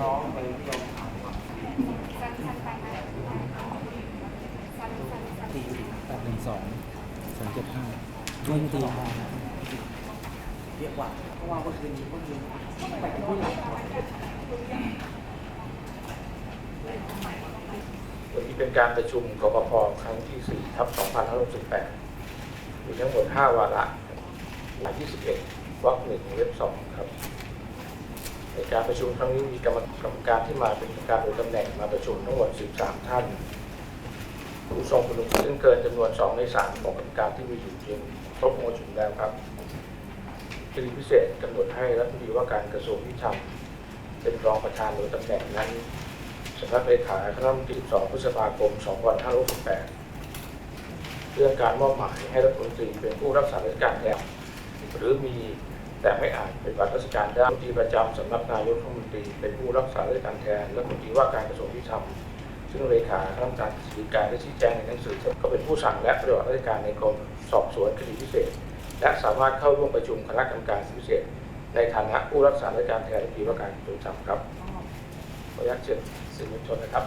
น้องไปที่โรงข่าวอะสั้นสั้นไปนะสั้นสั้นสั้นตีแปดหนึ่งสองสองเจ็ดห้าไม่ตีมาเรียกว่าเพราะว่าเมื่อคืนเมื่อคืนไปกับผู้หลักวันนี้เป็นการประชุมกปพครั้งที่ 4 ทับ 2568 มีทั้งหมด 5 วาระวาระ21วรรคหนึ่งเว็บ2ครับ ในการประชุมครั้งนี้มีกรรมกรรมการที่มาเป็นกรรมการโดยตำแหน่งมาประชุมทั้งหมด 13 ท่าน ผู้ทรงคุณวุฒิซึ่งเกินจำนวน 2 ใน 3 ของกรรมการที่มีอยู่เพียงครบองค์ประชุมแล้วครับคดีพิเศษกำหนดให้รัฐมนตรีว่าการกระทรวงยุติธรรมเป็นรองประธานโดยตำแหน่งนั้นสำนักเลขาคณะรัฐมนตรี2พฤษภาคม 2568เรื่องการมอบหมายให้รัฐมนตรีเป็นผู้รักษาราชการแทนหรือมี แต่ไม่อาจเป็นบัตรราชการได้รัฐมนตรีประจำสำนักนายกรัฐมนตรีเป็นผู้รักษาราชการแทนรัฐมนตรีว่าการกระทรวงยุติธรรมซึ่งเลขาคณะกรรมการกิจการได้ชี้แจงในหนังสือก็เป็นผู้สั่งและปฏิบัติราชการในกรมสอบสวนคดีพิเศษ และสามารถเข้าร่วมประชุมคณะกรรมการพิเศษ ในฐานะผู้รักษาราชการแทนรัฐมนตรีว่าการกระทรวงยุติธรรมครับขออนุญาตเชิญสื่อมวลชนนะครับ